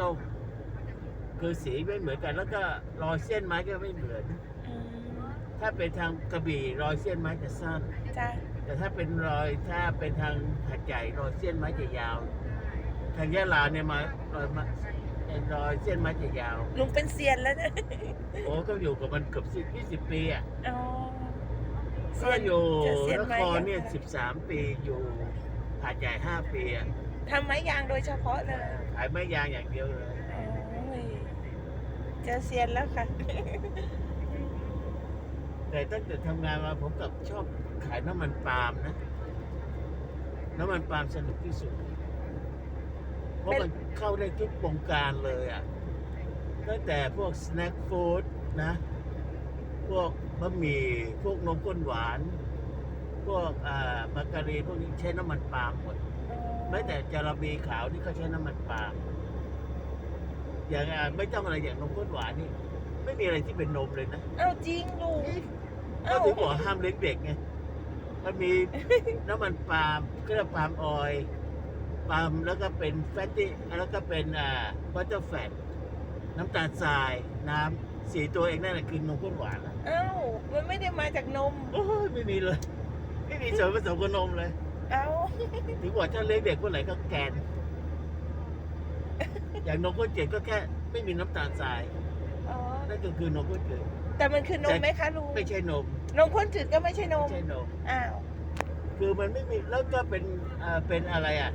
ส้ม คือสีไม่เหมือนกัน แล้วก็รอยเส้นไม้ก็ไม่เหมือน อืมถ้าเป็นทางกระบี่รอยเส้นไม้จะสั้น จ้ะแต่ถ้าเป็นรอยถ้าเป็นทางหัดใหญ่รอยเส้นไม้จะยาว ทางยะลาเนี่ยมารอยมารอยเส้นไม้จะยาว ลุงเป็นเซียนแล้วนะโอ้ก็อยู่กับมันเกือบสิบยี่สิบปีอะอ๋อเซีก็ยนอยู่จะเซียนนไม้ครยังเนี่ยไงสิบสามปีอยู่หาดใหญ่ห้าปีอะ ทำไม้ยางโดยเฉพาะเลยขายไม้ยางอย่างเดียวเลยโอ้ยเจอเซียนแล้วค่ะ แต่ตั้งแต่ทำงานมาผมกับชอบขายน้ำมันปาล์มนะ น้ำมันปาล์มสนุกที่สุด เพราะมันเข้าได้ทุกวงการเลยอะตั้งแต่พวกสแน็คฟู้ดนะ พวกบะหมี่ พวกนมข้นหวาน พวกอ่ามาการีนพวกนี้ใช้น้ำมันปาล์มหมด แม้แต่จาระบีขาวนี่เขาใช้น้ำมันปาล์มอย่างอ่าไม่ต้องอะไรอย่างนมข้นหวานนี่ ไม่มีอะไรที่เป็นนมเลยนะเอ้าจริงลุงก็เอ้าถึงบอกห้ามเลี้ยงเด็กไงมันมีน้ำมันปาล์มก็เรียกปาล์มออยล์ปาล์มแล้วก็เป็นแฟตตี้แล้วก็เป็นอ่าบัตเตอร์แฟตน้ำตาลทรายน้ำสี่ตัวเองนั่นแหละคือนมข้นหวานนะเอ้ามันไม่ได้มาจากนม โอ้ยไม่มีเลย ไม่มีส่วนผสมกับนมเลย เอ้าถึงบอกถ้าเลี้ยงเด็กคนไหนก็แกน อย่างนมข้นจืดก็แค่ไม่มีน้ำตาลทรายอ๋อนั่นก็คือนมข้นจืดแต่มันคือนมไหมคะลุงไม่ใช่นมนมข้นจืดก็ไม่ใช่นไม่มใช่นม อ้าวคือมันไม่มีแล้วก็เป็นอ่าเป็นอะไรอะ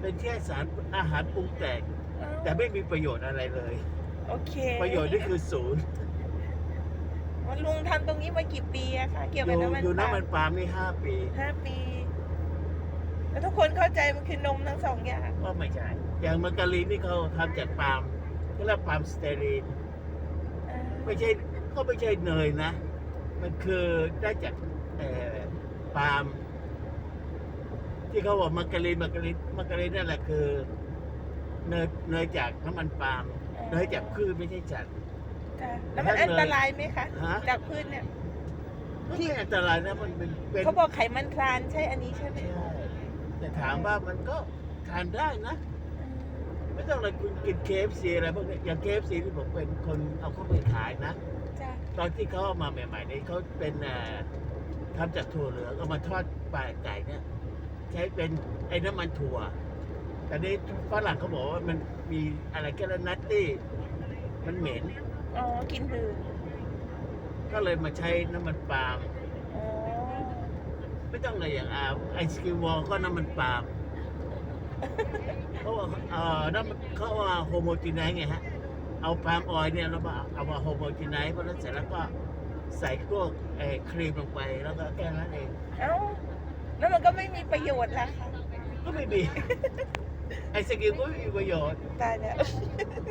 เป็นแค่สารอาหารปรุงแต่งเอ้าแต่ไม่มีประโยชน์อะไรเลย โอเคประโยชน์นี่คือศูนย์ว่าลุงทำตรงนี้มากี่ปีอะคะอเกี่ยวยู่กับน้ำมันอยู่ปาน้ำล์มัมนปาล์มนี่ห้าปี ห้าปี แล้วทุกคนเข้าใจมันคือนมทั้งสองอย่าง ก็ไม่ใช่ อย่างมาการีนนี่เขาทำจากปาล์มก็เรียกปาล์มสเตอรีนอ่าไม่ใช่ก็ไม่ใช่เนยนะ มันคือได้จากเอ่อปาล์มที่เขาบอกมาการีนมาการีนมาการีนนั่นแหละคือเนยเนยจากน้ำมันปาล์มเนยจากพืชไม่ใช่จากจ้ะแล้วมันอันตรายไหมคะ ฮะ จากพืชเนี่ย ที่อันตรายนะมันเป็นเป็นเขาบอกไขมันทรานใช่อันนี้ใช่ไหมใช่ แต่ถามว่ามันก็ทานได้นะ ไม่ต้องเลยคุณกินเคฟซีอะไรพวกนี้อย่างเคฟซีที่ผมเป็นคนเอาเข้าไปขายนะ จ้ะตอนที่เขาเอามาใหม่ ๆ นี่เขาเป็นเอ่อทำจากถั่วเหลืองเอามาทอดปลาไก่เนี่ย ใช้เป็นไอ้น้ำมันถั่ว แต่นี่ฝรั่งเขาบอกว่ามันมีอะไรแค่ละนัตตี้มันเหม็น อ๋อ กินดื่มก็เลยมาใช้น้ำมันปาล์มอ๋อ ไม่ต้องเลยอย่างอาไอศครีมวอลก็น้ำมันปาล์มเขาบอกเอ่อน้ำมันเขาเอามาโฮโมจีไนซ์ไงฮะ เอาปาล์มออยล์เนี่ยแล้วมาเอามาโฮโมจีไนซ์เพราะนั้นเสร็จแล้วก็ใส่พวกไอ้ครีมลงไปแล้วก็แค่นั้นเองเอ้าแล้วมันก็ไม่มีประโยชน์ละค่ะก็ไม่มีไอศกรีมก็ไม่มีประโยชน์ ตายแล้ว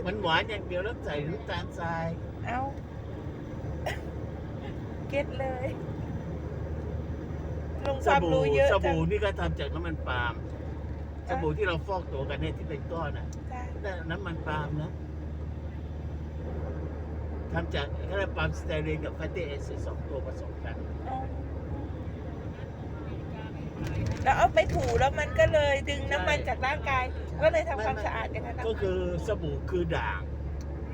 มันหวานอย่างเดียวแล้วใส่น้ำตาลทรายเอ้าเก็ตเลย ลุงสความบู่รู้เยอะสจังบู่นี่ก็ทำจากน้ำมันปาล์มสบู่ที่เราฟอกตัวกันเนี่ยที่เป็นก้อนอะจ้ะนั่นน้ำมันปาล์มนะทำจากเขาเรียกปาล์มสเตอรีนกับแฟตตี้แอซิดสองตัวผสมกัน อ๋อแล้วเอาไปถูแล้วมันก็เลยดึงน้ำมันจากร่างกาย ก็เลยทำความสะอาดอย่างนั้นนะก็คือสบู่คือด่าง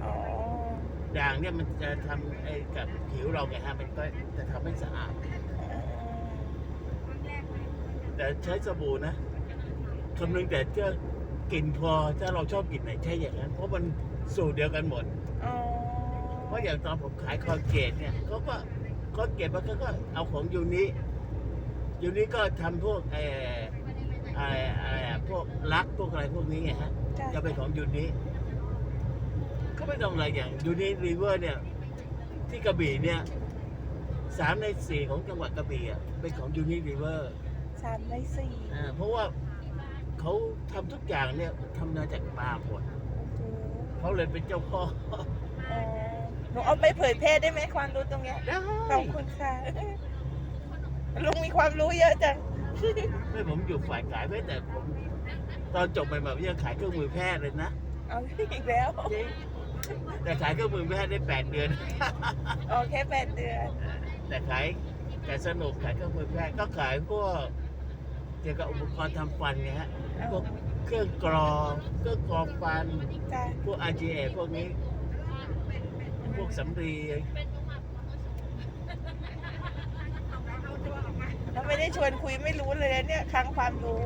อ๋อด่างเนี่ยมันจะทำไอ้กับผิวเราไงฮะมันก็จะทำให้สะอาด แต่ใช้สบู่นะคำนึงแต่เพื่อกลิ่นพอถ้าเราชอบกลิ่นไหนใช้อย่างนั้น เพราะมันสูตรเดียวกันหมด อ๋อเพราะอย่างตอนผมขายคอนเกตเนี่ยเขาก็คอนเกตมันก็ก็เอาของยูนิยูนิก็ทำพวกเอ่ออะไรอะไรอะพวกลักพวกอะไรพวกนี้ไงฮะ จ้ะจะเป็นของยูนิก็ไม่ต้องอะไรอย่างยูนิรีเวอร์เนี่ย ที่กระบี่เนี่ยสามในสี่ของจังหวัดกระบี่อะเป็นของยูนิรีเวอร์ สามในสี่อ่าเพราะว่าเขาทำทุกอย่างเนี่ยทำมาจากปลาล์มหมดโอ้โหเขาเลยเป็นเจ้าพ่ออ๋อหนูเอาไปเผยแพร่ได้ไหมความรู้ตรงเนี้ยได้ขอบคุณค่ะ ลุงมีความรู้เยอะจัง ไม่ผมอยู่ฝ่ายขายไม่แต่ผมตอนจบใหม่ๆผมยังขายเครื่องมือแพทย์เลยนะเอาอีกแล้วจริงแต่ขายเครื่องมือแพทย์ได้แปดเดือน โอเคแปดเดือน แต่ขายแต่สนุกขายเครื่องมือแพทย์ก็ขายพวกเกี่ยวกับอุปกรณ์ทำฟันไงฮะพวกเครื่องกรองเครื่องกรองฟัน จ้ะพวก RGA พวกนี้ พวกสำลีถ้าไม่ได้ชวนคุยไม่รู้เลยนะเนี่ยคลังความรู้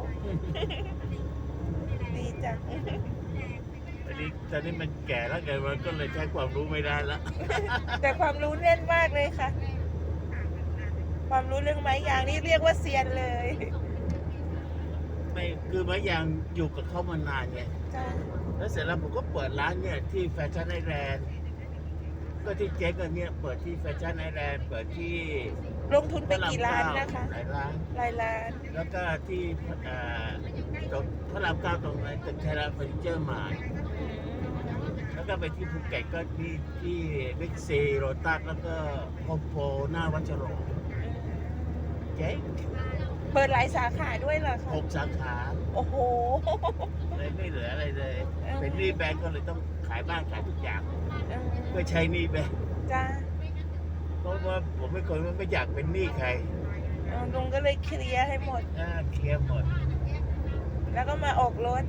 ดีจัง อันนี้ตอนนี้มันแก่แล้วไงมันก็เลยใช้ความรู้ไม่ได้ละ แต่ความรู้แน่นมากเลยค่ะ ความรู้เรื่องไม้ยางนี่เรียกว่าเซียนเลย ไม่คือไม้ยางอยู่กับเขามานานไงจ้ะแล้วเสร็จแล้วผมก็เปิดร้านเนี่ยที่แฟชั่นไอแลนด์ก็ที่เจ๊กันเนี่ยเปิดที่แฟชั่นไอแลนด์เปิดที่ลงทุนไปกี่ล้านนะคะ หลายร้านหลายล้าน แล้วก็ที่เอ่อตรงพระรามเก้าตรงไหนตึกไทยรัฐเฟอร์นิเจอร์มาร์ทแล้วก็ไปที่ภูเก็ตก็ที่ที่บิ๊กซีโรตัสแล้วก็โฮมโปรหน้าวัชโรงเจ๊ เปิดหลายสาขาด้วยเหรอคะหกสาขาโอ้โห เลยไม่เหลืออะไรเลยเป็นหนี้แบงก์ก็เลยต้องขายบ้านขายทุกอย่างเออเพื่อใช้หนี้แบงก์จ้าเพราะว่าผมเป็นคนไม่อยากเป็นหนี้ใครลุงก็เลยเคลียร์ให้หมด อ่าเคลียร์หมด แล้วก็มาออกรถ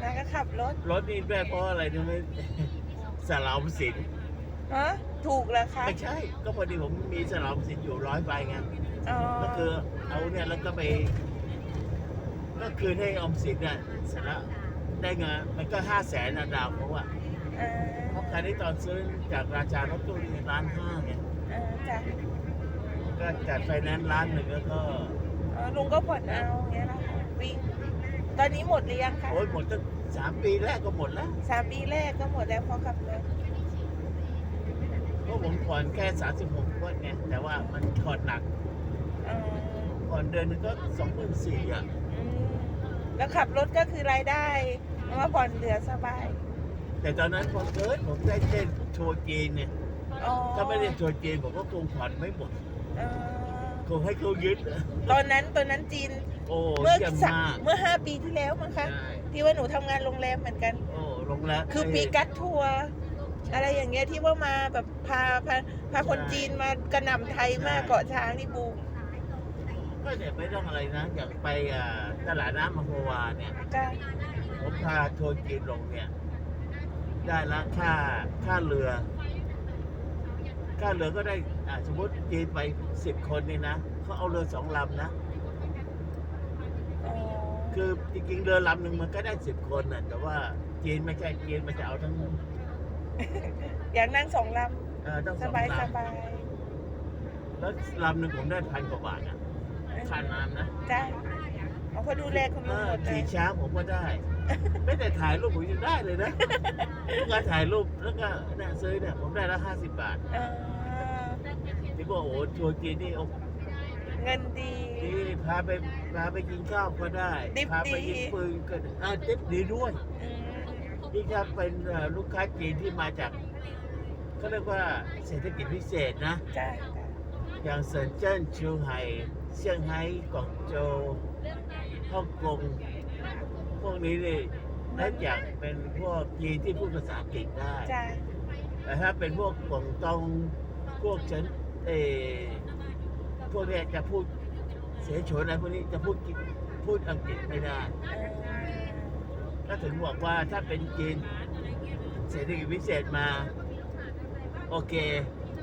แล้วก็ขับรถรถนี่ได้เพราะอะไรรู้ไหม สลามสินฮะถูกเหรอคะไม่ใช่ ก็พอดีผมมีสลามสินอยู่ร้อยใบไง อ๋อก็คือเอาเนี่ยแล้วก็ไป ก็คืนให้ออมสินเนี่ยเสร็จแล้วได้เงินมันก็ห้าแสนนะดาวเพราะว่าเออเพราะใครที่ตอนซื้อจากราชารถตู้นี่ล้านห้าไงเออจ้ะก็จัดไฟแนนซ์ล้านหนึ่งแล้วก็อ๋อลุงก็ผ่อนเอาอย่างเงี้ยนะคะวิ่งตอนนี้หมดหรือยังคะโอ้ยหมดตั้งสามปีแรกก็หมดแล้วสามปีแรกก็หมดแล้วพอขับรถเพราะผมผ่อนแค่สามสิบหกวันไงแต่ว่ามันผ่อนหนัก อ๋อผ่อนเดือนหนึงก็สองหมื่นสี่อะอืมแล้วขับรถก็คือรายได้เอามาผ่อนเหลือสบายแต่ตอนนั้นพอเกิดผมได้เล่นโชว์จีนเนี่ยอ๋อถ้าไม่ได้โชว์จีนผมก็คงผ่อนไม่หมดเออคงให้เขายึดอะตอนนั้นตอนนั้นจีนโอ้เมื่อเยี่ยมสักมากเมื่อห้าปีที่แล้วมั้งคะ ใช่ที่ว่าหนูทำงานโรงแรมเหมือนกัน โอ้ลงแล้ว คือปีกัดทัวร์อะไรอย่างเงี้ยที่ว่ามาแบบพาพาพาคนจีนมากระหน่ำไทยมากเกาะช้างนี่บูม ก็เดี๋ยวไม่ต้องอะไรนะอยากไปอ่าตลาดน้ำมโฮวาเนี่ย จ้าผมพาโชว์จีนลงเนี่ย ได้ละค่าค่าเรือ ค่าเรือก็ได้อ่าสมมติจีนไปสิบคนนี่นะเขาเอาเรือสองลำนะ อ๋อคือจริงๆเรือลำหนึ่งมันก็ได้สิบคนน่ะแต่ว่าจีนไม่ใช่จีนมันจะเอาทั้งอยากนั่งสองลเออต้องำสสองบายลสบายำแล้วลำหนึ่งผมได้พันกว่าบาทอะ ค่าน้ำนะจ้าเอาพอดูแลคุณเอลุงอหมดเลขี่ยช้างผมก็ได้ ไม่แต่ถ่ายรูปผมยังได้เลยนะการถ่ายรูปแล้วก็เนี่ยซื้อเนี่ยผมได้ละห้าสิบบาทเออที่บอกโอ้โหทัวร์จีนนี่โอ้เงินดี นี่พาไปพาไปกินข้าวก็ได้ดิบพาไปดียิงปืนก็ได้อ่าดิบดีด้วย อืมนี่ถ้าเป็นเอ่อลูกค้าจีนที่มาจากเขาเรียกว่าเศรษฐกิจพิเศษนะ จ้า อย่างเซินเจิ้นชิวไห่เซี่ยงไฮ้กวางโจวฮ่องกงพวกนี้นี่นอกจากเป็นพวกจีนที่พูดภาษาอังกฤษได้ จ้าแต่ถ้าเป็นพวกกวางตงพวกเฉินเออพวกเนี้ยจะพูดเสฉวนอะไรพวกนี้จะพูดพูดอังกฤษไม่ได้ เออก็ถึงบอกว่าถ้าเป็นจีนเศรษฐกิจพิเศษมา โอเค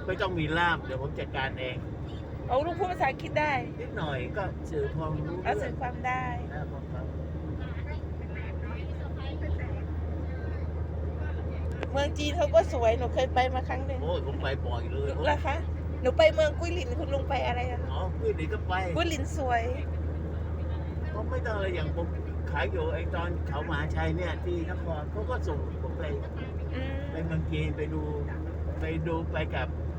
ไม่ต้องมีล่ามเดี๋ยวผมจัดการเองเอาลูกพูดภาษาอังกฤษได้นิดหน่อยก็สื่อความรู้เอาเรื่สื่อองความได้นะครับเมืองจีนเขาก็สวยหนูเคยไปมาครั้งหนึ่งโอ้ยผมไปบ่อยเลยเหรอคะหนูไปเมืองกุ้ยหลินคุณลุงไปอะไรอะอ๋อเพื่อนเด็กก็ไปกุ้ยหลินสวยเพราะไม่ต้องอะไรอย่างผมขายอยู่ไอ้ตอนเขามหาชัยเนี่ยที่นครเขาก็ส่งผมไปอืมไปเมืองจีนไปดูไปดูไปกับเอ่อ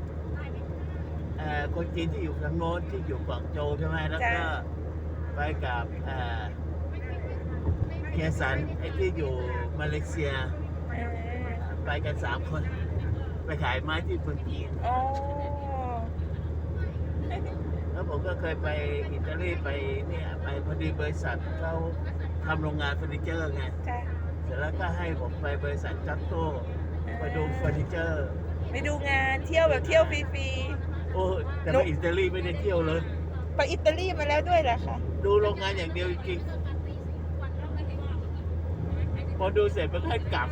คนจีนที่อยู่ทางโน้นที่อยู่กวางโจวใช่ไหมแล้วก็ไปกับเอ่อเคียสันไอ้ที่อยู่มาเลเซีย เออไปกันสามคน ไปขายไม้ที่เมืองจีนอ๋อแล้วผมก็เคยไปอิตาลีไปเนี่ยไปพอดีบริษัทเขาทำโรงงานเฟอร์นิเจอร์ไง จ้ะเสร็จแล้วก็ให้ผมไปบริษัทจัตโต้ไปดูเฟอร์นิเจอร์ ไปดูงานเที่ยวแบบเที่ยวฟรี โอ้แต่ไปอิตาลีไม่ได้เที่ยวเลยๆไปอิตาลีมาแล้วด้วยเหรอคะ ดูโรงงานอย่างเดียวจริงอดูเสร็จมันให้กลับ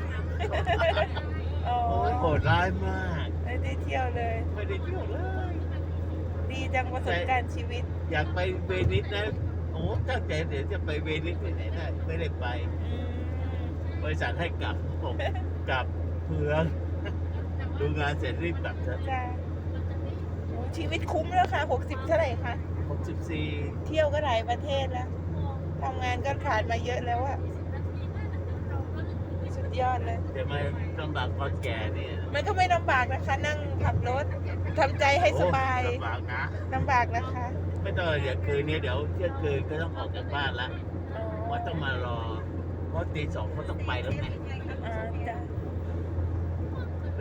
อ๋อโอ้ยโหดร้ายมาก ไม่ได้เที่ยวเลย ไม่ได้เที่ยวเลย ดีจังประสบการณ์ชีวิตอยากไปเวนิสนะ โอ้ตั้งใจเดี๋ยวจะไปเวนิสไปไหนได้ไม่ได้ไป อืมบริษัทให้กลับผมกลับเพื่อดูงานเสร็จรีบกลับซะจ้าโอ้ ชีวิตคุ้มแล้วค่ะหกสิบเท่าไหร่คะ64เที่ยวก็หลายประเทศแล้วทำงานก็ขาดมาเยอะแล้วอะสุดยอดเลยเดี๋ยวมาลำบากตอนแก่เนี่ยมันก็ไม่ลำบากนะคะ นั่งขับรถทำใจให้สบายโอ้ลำบากนะลำบากนะคะ ไม่ต้องเดี๋ยวคืนนี้เดี๋ยวเที่ยงคืนก็ต้องออกจากบ้านละอ๋อว่าต้องมารอเพราะตีสองเขาต้องไปแล้วไงอ่าจ้ะ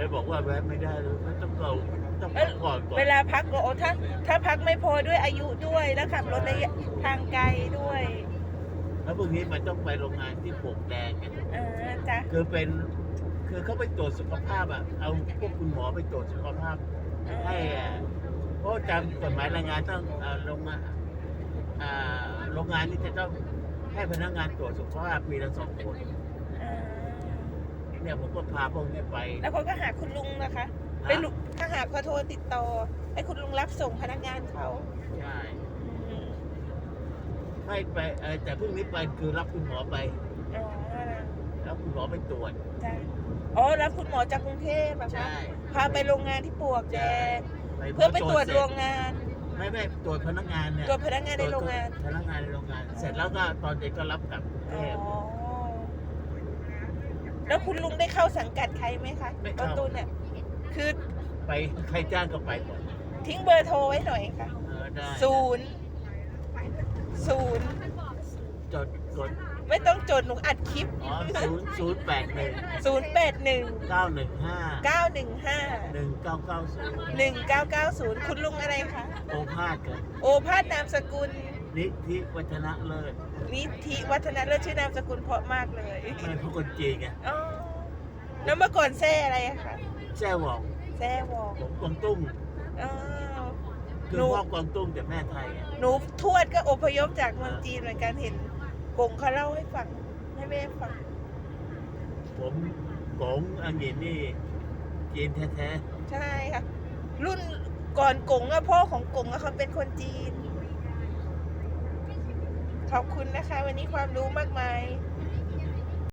เลยบอกว่าแวะไม่ได้เลยไม่ต้องเอาต้องพักก่อนก่อนเวลาพักก็โอ้ถ้า ถ้าพักไม่พอด้วยอายุด้วยแล้วขับรถระยะทางไกลด้วยแล้วพรุ่งนี้มันต้องไปโรงงานที่ปลวกแดงไงอ่าจ้ะคือเป็นคือเขาไปตรวจสุขภาพอะเอาพวกคุณหมอไปตรวจสุขภาพให้อะเพราะจำกฎหมายแรงงานต้องอ่าโรงงานอ่าโรงงานนี่จะต้องให้พนักงานตรวจสุขภาพปีละสองคนอ่า เนี่ยผมก็พาพวกนี้ไป แล้วเขาก็หาคุณลุงนะคะไปลุถ้าหากเขาโทรติดต่อ ให้คุณลุงรับส่งพนักงานเขาใช่อืมให้ไปเออแต่พรุ่งนี้ไปคือรับคุณหมอไปอ๋อแล้วคุณหมอไปตรวจจ้ะอ๋อรับคุณหมอจากกรุงเทพอะคะใช่พาไปโรงงานที่ปลวกแดงไปเพื่อไปตรวจเสโรงงาน ไม่ไม่ตรวจพนักงานเนี่ยตรวจพนักงานในโรงงาน พนักงานในโรงงาน เสร็จแล้วก็ตอนเด็กก็รับกลับกรุงเทอ๋อพ แล้วคุณลุงได้เข้าสังกัดใครไหมคะไม่ต้เข้านตุนเนี่ยคือไปใครจ้างก็ไปหมดทิ้งเบอร์โทรไว้หน่อยค่ะเออได้ศูนย์ศูนย์จดกดไม่ต้องจดหนูอัดคลิปอ๋อศูนย์ศูนย์แปดหนึ่งศูนย์แปดหนึ่งเก้าหนึ่งห้าเก้าหนึ่งห้าหนึ่งเก้าเก้าศูนย์หนึ่งเก้าเก้าศูนย์คุณลุงอะไรคะ โอภาสกันโอภาสนามสกุล นิธิวัฒนะเลิศนิธิวัฒนะเลิศชื่อนามสกุลเพราะมากเลยไม่พวกคนจีนไงอ๋อแล้วเมื่อก่อนแซ่อะไรอะคะแจ้หวองแซ่วองผมกวางตุ้งอ๋อคือหนูพ่อกวางตุ้งแต่แม่ไทยไงหนูทวดก็อพยพจากเมืองจีนเหมือนกันเห็นกงเขาเล่าให้ฟังให้แม่ฟัง ผมกงอังกฤษนี่จีนแท้ใช่ค่ะรุ่นก่อนกงอะพ่อของกงอะเขาเป็นคนจีน ขอบคุณนะคะ วันนี้ความรู้มากมาย